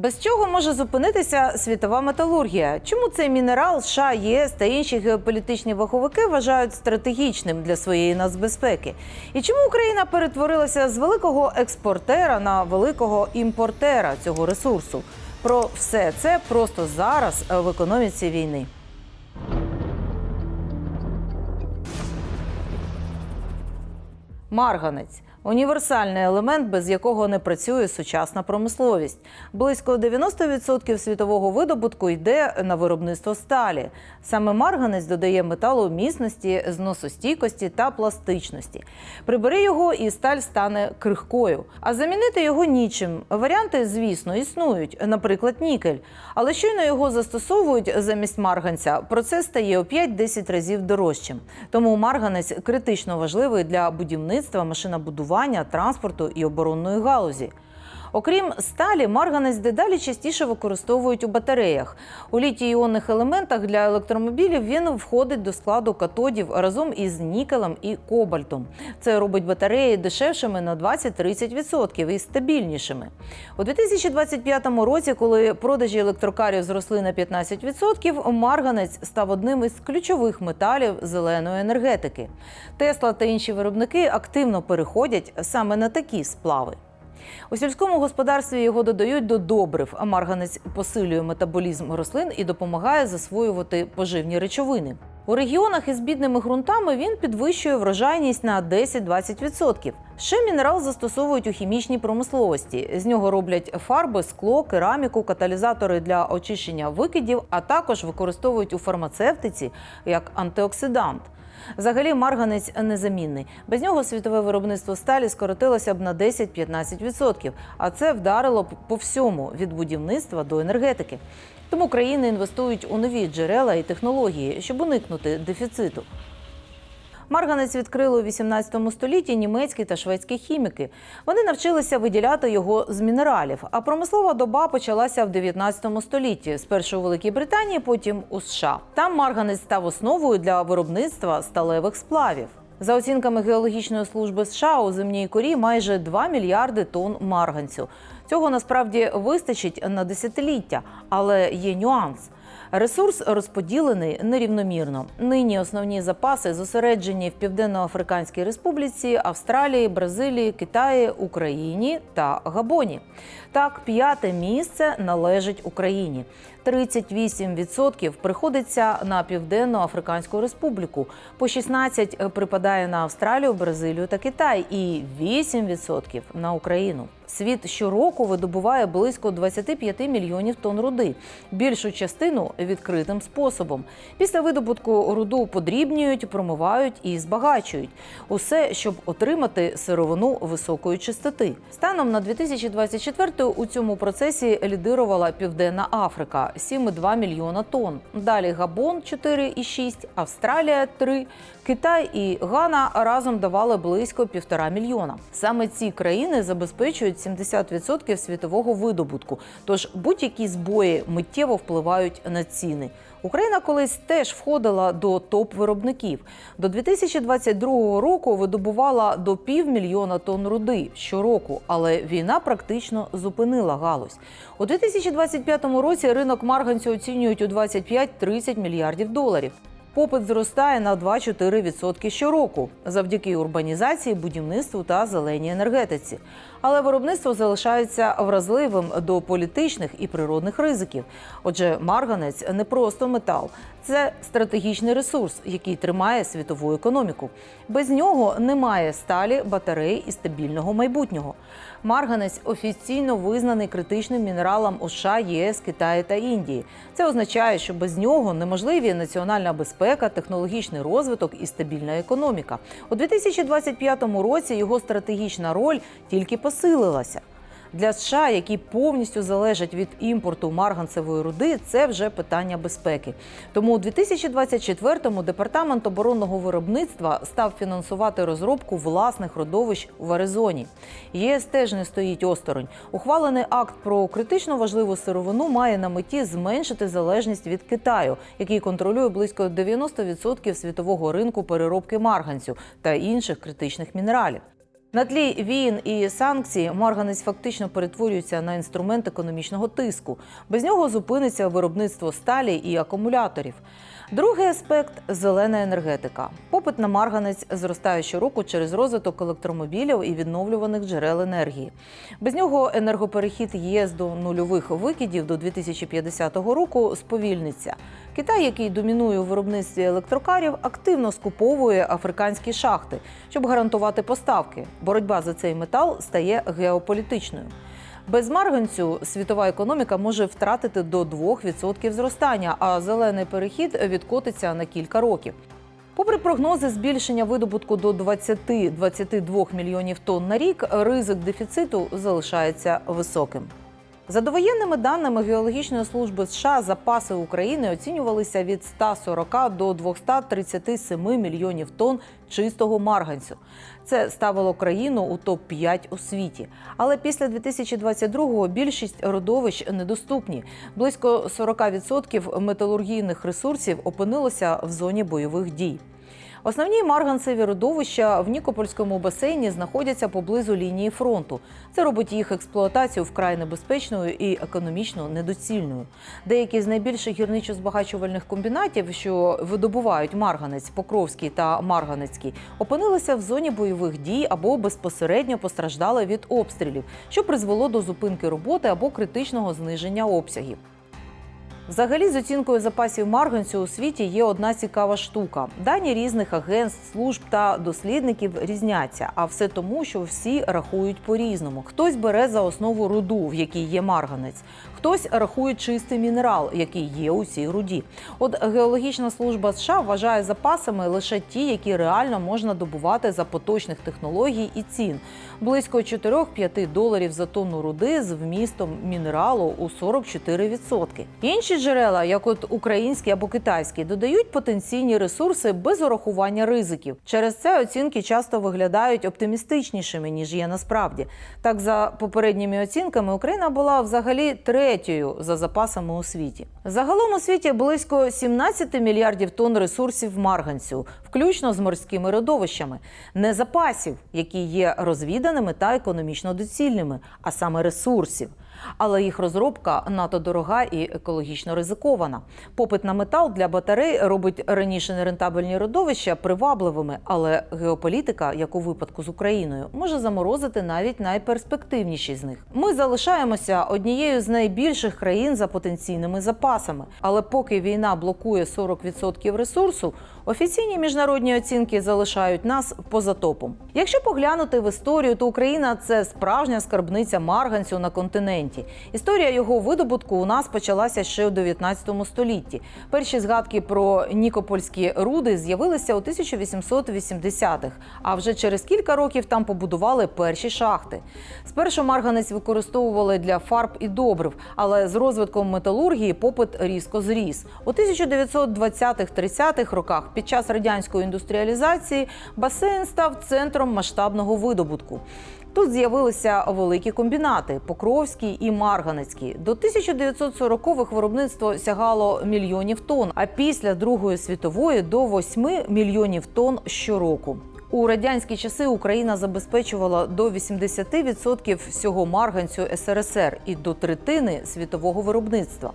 Без чого може зупинитися світова металургія? Чому цей мінерал США, ЄС та інші геополітичні ваховики вважають стратегічним для своєї нацбезпеки? І чому Україна перетворилася з великого експортера на великого імпортера цього ресурсу? Про все це просто зараз в економіці війни. Марганець універсальний елемент, без якого не працює сучасна промисловість. Близько 90% світового видобутку йде на виробництво сталі. Саме марганець додає металу міцності, зносостійкості та пластичності. Прибери його, і сталь стане крихкою. А замінити його нічим. Варіанти, звісно, існують, наприклад, нікель. Але щойно його застосовують замість марганця, процес стає у 5-10 разів дорожчим. Тому марганець критично важливий для будівництва, машинобудування, транспорту і оборонної галузі. Окрім сталі, марганець дедалі частіше використовують у батареях. У літій-іонних елементах для електромобілів він входить до складу катодів разом із нікелем і кобальтом. Це робить батареї дешевшими на 20-30% і стабільнішими. У 2025 році, коли продажі електрокарів зросли на 15%, марганець став одним із ключових металів зеленої енергетики. Тесла та інші виробники активно переходять саме на такі сплави. У сільському господарстві його додають до добрив, а марганець посилює метаболізм рослин і допомагає засвоювати поживні речовини. У регіонах із бідними ґрунтами він підвищує врожайність на 10-20%. Ще мінерал застосовують у хімічній промисловості. З нього роблять фарби, скло, кераміку, каталізатори для очищення викидів, а також використовують у фармацевтиці як антиоксидант. Взагалі, марганець незамінний. Без нього світове виробництво сталі скоротилося б на 10-15%, а це вдарило б по всьому від будівництва до енергетики. Тому країни інвестують у нові джерела і технології, щоб уникнути дефіциту. Марганець відкрили у 18 столітті німецькі та шведські хіміки. Вони навчилися виділяти його з мінералів. А промислова доба почалася в 19 столітті. Спершу у Великій Британії, потім у США. Там марганець став основою для виробництва сталевих сплавів. За оцінками геологічної служби США у земній корі майже 2 мільярди тонн марганцю. Цього насправді вистачить на десятиліття, але є нюанс. Ресурс розподілений нерівномірно. Нині основні запаси зосереджені в Південно-Африканській Республіці, Австралії, Бразилії, Китаї, Україні та Габоні. Так, п'яте місце належить Україні. 38% приходиться на Південно-Африканську Республіку, по 16% припадає на Австралію, Бразилію та Китай, і 8% на Україну. Світ щороку видобуває близько 25 мільйонів тонн руди, більшу частину відкритим способом. Після видобутку руду подрібнюють, промивають і збагачують. Усе, щоб отримати сировину високої чистоти. Станом на 2024 у цьому процесі лідирувала Південна Африка 7,2 мільйона тонн. Далі Габон 4,6, Австралія 3, Китай і Гана разом давали близько півтора мільйона. Саме ці країни забезпечують 70% світового видобутку. Тож будь-які збої миттєво впливають на ціни. Україна колись теж входила до топ-виробників. До 2022 року видобувала до півмільйона тонн руди щороку, але війна практично зупинила галузь. У 2025 році ринок марганцю оцінюють у 25-30 мільярдів доларів. Попит зростає на 2-4% щороку завдяки урбанізації, будівництву та зеленій енергетиці. Але виробництво залишається вразливим до політичних і природних ризиків. Отже, марганець не просто метал, це стратегічний ресурс, який тримає світову економіку. Без нього немає сталі, батарей і стабільного майбутнього. Марганець офіційно визнаний критичним мінералом у США, ЄС, Китаї та Індії. Це означає, що без нього неможливі національна безпека, технологічний розвиток і стабільна економіка. У 2025 році його стратегічна роль тільки посилилася. Для США, які повністю залежать від імпорту марганцевої руди, це вже питання безпеки. Тому у 2024-му департамент оборонного виробництва став фінансувати розробку власних родовищ в Аризоні. ЄС теж не стоїть осторонь. Ухвалений акт про критично важливу сировину має на меті зменшити залежність від Китаю, який контролює близько 90% світового ринку переробки марганцю та інших критичних мінералів. На тлі війн і санкцій марганець фактично перетворюється на інструмент економічного тиску. Без нього зупиниться виробництво сталі і акумуляторів. Другий аспект зелена енергетика. Попит на марганець зростає щороку через розвиток електромобілів і відновлюваних джерел енергії. Без нього енергоперехід ЄС до нульових викидів до 2050 року сповільниться. Китай, який домінує у виробництві електрокарів, активно скуповує африканські шахти, щоб гарантувати поставки. Боротьба за цей метал стає геополітичною. Без марганцю світова економіка може втратити до 2% зростання, а зелений перехід відкотиться на кілька років. Попри прогнози збільшення видобутку до 20-22 мільйонів тонн на рік, ризик дефіциту залишається високим. За довоєнними даними Геологічної служби США, запаси України оцінювалися від 140 до 237 мільйонів тонн чистого марганцю. Це ставило країну у топ 5 у світі. Але після 2022-го більшість родовищ недоступні. Близько 40% металургійних ресурсів опинилося в зоні бойових дій. Основні марганцеві родовища в Нікопольському басейні знаходяться поблизу лінії фронту. Це робить їх експлуатацію вкрай небезпечною і економічно недоцільною. Деякі з найбільших гірничо-збагачувальних комбінатів, що видобувають марганець, Покровський та Марганецький, опинилися в зоні бойових дій або безпосередньо постраждали від обстрілів, що призвело до зупинки роботи або критичного зниження обсягів. Взагалі, з оцінкою запасів марганцю у світі є одна цікава штука. Дані різних агентств, служб та дослідників різняться, а все тому, що всі рахують по-різному. Хтось бере за основу руду, в якій є марганець, хтось рахує чистий мінерал, який є у цій руді. От геологічна служба США вважає запасами лише ті, які реально можна добувати за поточних технологій і цін. Близько 4-5 доларів за тонну руди з вмістом мінералу у 44%. Інші джерела, як от українські або китайські, додають потенційні ресурси без урахування ризиків. Через це оцінки часто виглядають оптимістичнішими ніж є насправді. Так, за попередніми оцінками, Україна була взагалі третьою за запасами у світі. Загалом у світі близько 17 мільярдів тонн ресурсів марганцю, включно з морськими родовищами, не запасів, які є розвіданими та економічно доцільними, а саме ресурсів. Але їх розробка надто дорога і екологічно ризикована. Попит на метал для батарей робить раніше нерентабельні родовища привабливими, але геополітика, як у випадку з Україною, може заморозити навіть найперспективніші з них. Ми залишаємося однією з найбільших країн за потенційними запасами. Але поки війна блокує 40% ресурсу, офіційні міжнародні оцінки залишають нас поза топом. Якщо поглянути в історію, то Україна це справжня скарбниця марганцю на континенті. Історія його видобутку у нас почалася ще у 19 столітті. Перші згадки про нікопольські руди з'явилися у 1880-х, а вже через кілька років там побудували перші шахти. Спершу марганець використовували для фарб і добрив, але з розвитком металургії попит різко зріс. У 1920-30-х роках під час радянської індустріалізації басейн став центром масштабного видобутку. Тут з'явилися великі комбінати Покровський і Марганецький. До 1940-х виробництво сягало мільйонів тонн, а після Другої світової до 8 мільйонів тонн щороку. У радянські часи Україна забезпечувала до 80% всього марганцю СРСР і до третини світового виробництва.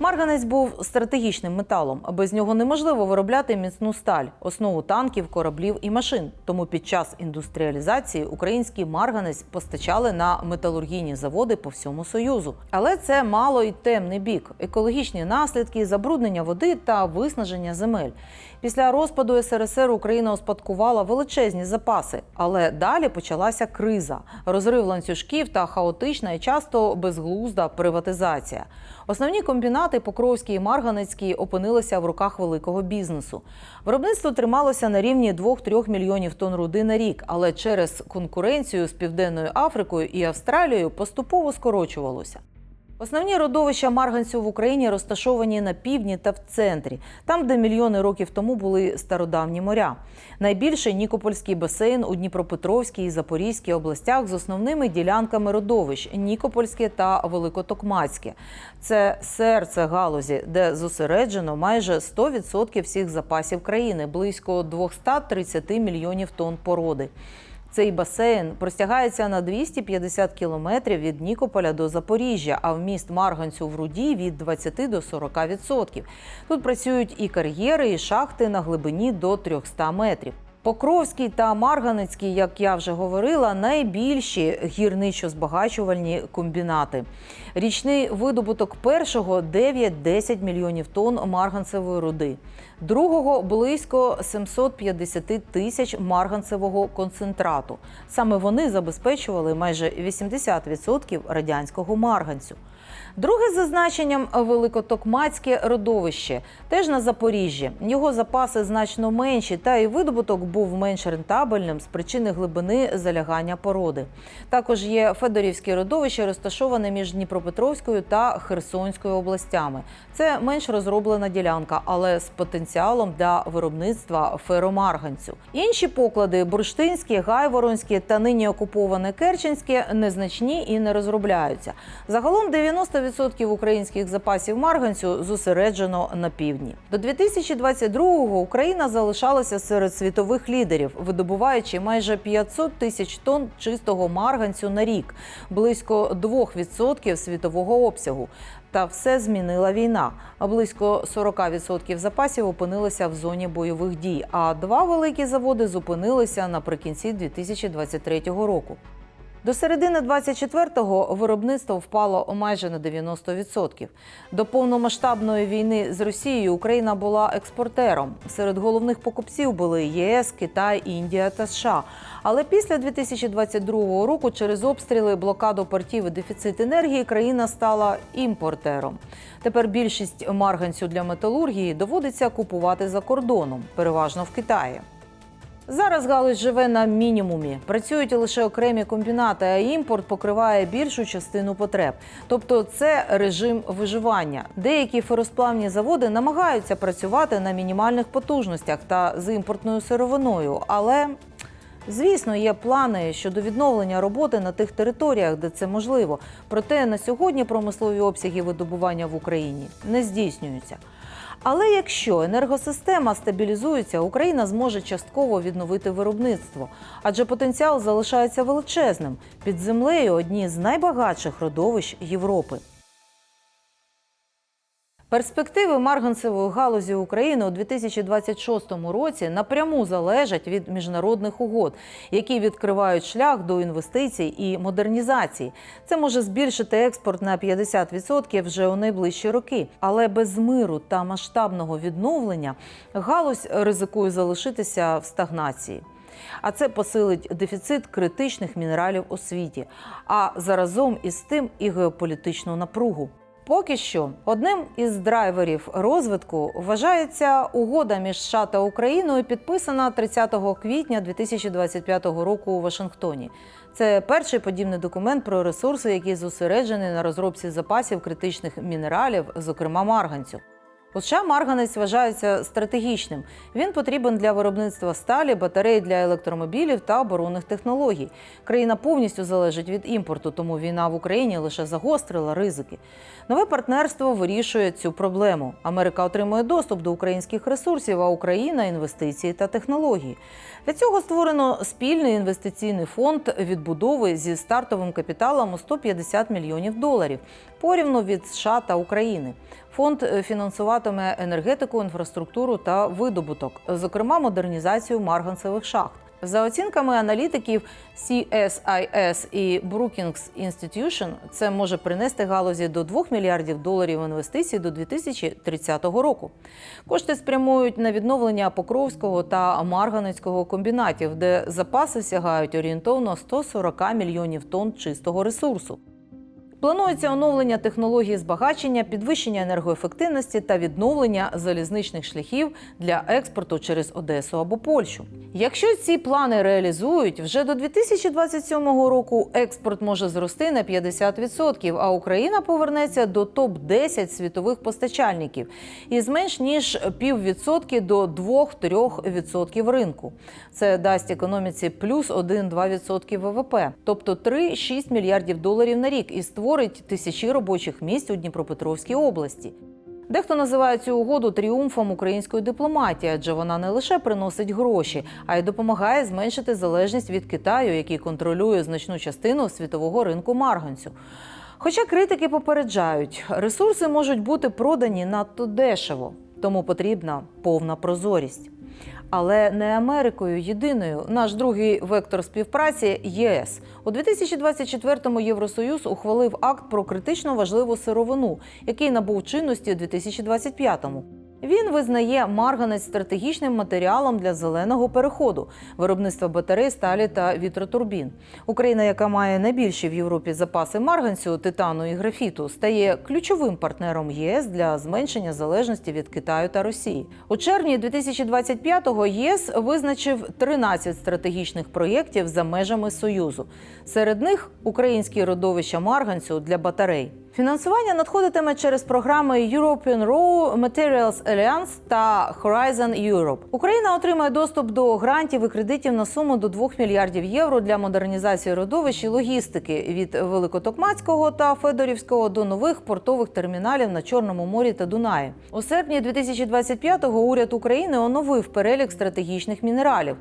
Марганець був стратегічним металом. Без нього неможливо виробляти міцну сталь, основу танків, кораблів і машин. Тому під час індустріалізації український марганець постачали на металургійні заводи по всьому союзу. Але це мало й темний бік: екологічні наслідки, забруднення води та виснаження земель. Після розпаду СРСР Україна успадкувала величезні запаси, але далі почалася криза, розрив ланцюжків та хаотична і часто безглузда приватизація. Основні комбінати Покровський і Марганецький опинилися в руках великого бізнесу. Виробництво трималося на рівні 2-3 мільйонів тонн руди на рік, але через конкуренцію з Південною Африкою і Австралією поступово скорочувалося. Основні родовища марганцю в Україні розташовані на півдні та в центрі, там, де мільйони років тому були стародавні моря. Найбільший Нікопольський басейн у Дніпропетровській і Запорізькій областях з основними ділянками родовищ Нікопольське та Великотокмацьке. Це серце галузі, де зосереджено майже 100% всіх запасів країни, близько 230 мільйонів тонн породи. Цей басейн простягається на 250 кілометрів від Нікополя до Запоріжжя, а вміст марганцю в руді від 20 до 40 відсотків. Тут працюють і кар'єри, і шахти на глибині до 300 метрів. Покровський та Марганецький, як я вже говорила, найбільші гірничо-збагачувальні комбінати. Річний видобуток першого 9-10 мільйонів тонн марганцевої руди, другого близько 750 тисяч марганцевого концентрату. Саме вони забезпечували майже 80% радянського марганцю. Друге за значенням великотокмацьке родовище, теж на Запоріжжі. Його запаси значно менші, та і видобуток був менш рентабельним з причини глибини залягання породи. Також є Федорівське родовище, розташоване між Дніпропетровською та Херсонською областями. Це менш розроблена ділянка, але з потенціалом для виробництва феромарганцю. Інші поклади бурштинські, гайворонські та нині окуповане Керченське незначні і не розробляються. Загалом 90% українських запасів марганцю зосереджено на півдні. До 2022-го Україна залишалася серед світових лідерів, видобуваючи майже 500 тисяч тонн чистого марганцю на рік, близько 2% світового обсягу. Та все змінила війна. Близько 40% запасів опинилися в зоні бойових дій. А два великі заводи зупинилися наприкінці 2023 року. До середини 24-го виробництво впало майже на 90%. До повномасштабної війни з Росією Україна була експортером. Серед головних покупців були ЄС, Китай, Індія та США. Але після 2022 року через обстріли, блокаду портів і дефіцит енергії країна стала імпортером. Тепер більшість марганцю для металургії доводиться купувати за кордоном, переважно в Китаї. Зараз галузь живе на мінімумі. Працюють лише окремі комбінати, а імпорт покриває більшу частину потреб. Тобто це режим виживання. Деякі феросплавні заводи намагаються працювати на мінімальних потужностях та з імпортною сировиною, але Звісно, є плани щодо відновлення роботи на тих територіях, де це можливо. Проте на сьогодні промислові обсяги видобування в Україні не здійснюються. Але якщо енергосистема стабілізується, Україна зможе частково відновити виробництво, адже потенціал залишається величезним. Під землею одні з найбагатших родовищ Європи. Перспективи марганцевої галузі України у 2026 році напряму залежать від міжнародних угод, які відкривають шлях до інвестицій і модернізації. Це може збільшити експорт на 50% вже у найближчі роки. Але без миру та масштабного відновлення галузь ризикує залишитися в стагнації. А це посилить дефіцит критичних мінералів у світі, а заразом із тим і геополітичну напругу. Поки що одним із драйверів розвитку вважається угода між США та Україною, підписана 30 квітня 2025 року у Вашингтоні. Це перший подібний документ про ресурси, який зосереджений на розробці запасів критичних мінералів, зокрема марганцю. У США марганець вважається стратегічним. Він потрібен для виробництва сталі, батарей для електромобілів та оборонних технологій. Країна повністю залежить від імпорту, тому війна в Україні лише загострила ризики. Нове партнерство вирішує цю проблему. Америка отримує доступ до українських ресурсів, а Україна інвестиції та технології. Для цього створено спільний інвестиційний фонд відбудови зі стартовим капіталом у 150 мільйонів доларів порівну від США та України. Фонд фінансуватиме енергетику, інфраструктуру та видобуток, зокрема модернізацію марганцевих шахт. За оцінками аналітиків CSIS і Brookings Institution, це може принести галузі до 2 мільярдів доларів інвестицій до 2030 року. Кошти спрямують на відновлення Покровського та Марганецького комбінатів, де запаси сягають орієнтовно 140 мільйонів тонн чистого ресурсу. Планується оновлення технології збагачення, підвищення енергоефективності та відновлення залізничних шляхів для експорту через Одесу або Польщу. Якщо ці плани реалізують, вже до 2027 року експорт може зрости на 50%, а Україна повернеться до топ 10 світових постачальників із менш ніж піввідсотки до 2-3% ринку. Це дасть економіці плюс 1-2% ВВП, тобто 3-6 мільярдів доларів на рік і створить тисячі робочих місць у Дніпропетровській області. Дехто називає цю угоду тріумфом української дипломатії, адже вона не лише приносить гроші, а й допомагає зменшити залежність від Китаю, який контролює значну частину світового ринку марганцю. Хоча критики попереджають, ресурси можуть бути продані надто дешево, тому потрібна повна прозорість. Але не Америкою єдиною. Наш другий вектор співпраці ЄС у 2024-му Євросоюз ухвалив акт про критично важливу сировину, який набув чинності у 2025-му. Він визнає марганець стратегічним матеріалом для зеленого переходу, виробництва батарей, сталі та вітротурбін. Україна, яка має найбільші в Європі запаси марганцю, титану і графіту, стає ключовим партнером єС для зменшення залежності від Китаю та Росії. У червні 2025-го ЄС визначив 13 стратегічних проєктів за межами Союзу. Серед них українські родовища марганцю для батарей. Фінансування надходитиме через програми European Raw Materials Alliance та Horizon Europe. Україна отримає доступ до грантів і кредитів на суму до 2 мільярдів євро для модернізації родовищ і логістики від Великотокмацького та Федорівського до нових портових терміналів на Чорному морі та Дунаї. У серпні 2025-го уряд України оновив перелік стратегічних мінералів,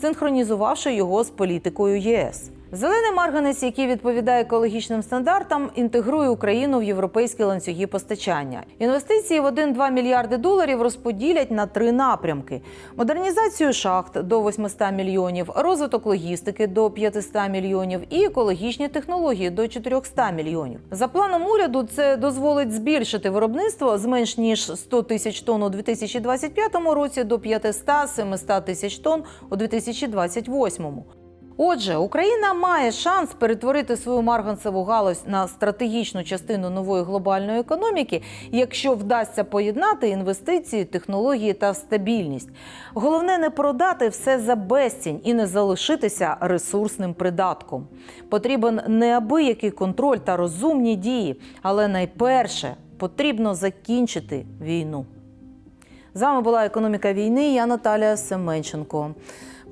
синхронізувавши його з політикою ЄС. Зелений марганець, який відповідає екологічним стандартам, інтегрує Україну в європейські ланцюги постачання. Інвестиції в 1-2 мільярди доларів розподілять на три напрямки: модернізацію шахт до 800 мільйонів, розвиток логістики до 500 мільйонів і екологічні технології до 400 мільйонів. За планом уряду, це дозволить збільшити виробництво з менш ніж 100 тисяч тонн у 2025 році до 500-700 тисяч тонн у 2028. Отже, Україна має шанс перетворити свою марганцеву галузь на стратегічну частину нової глобальної економіки, якщо вдасться поєднати інвестиції, технології та стабільність. Головне не продати все за безцінь і не залишитися ресурсним придатком. Потрібен неабиякий контроль та розумні дії, але найперше потрібно закінчити війну. З вами була економіка війни. Я Наталія Семенченко.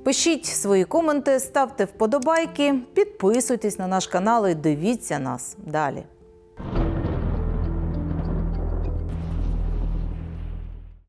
Пишіть свої коменти, ставте вподобайки, підписуйтесь на наш канал і дивіться нас далі.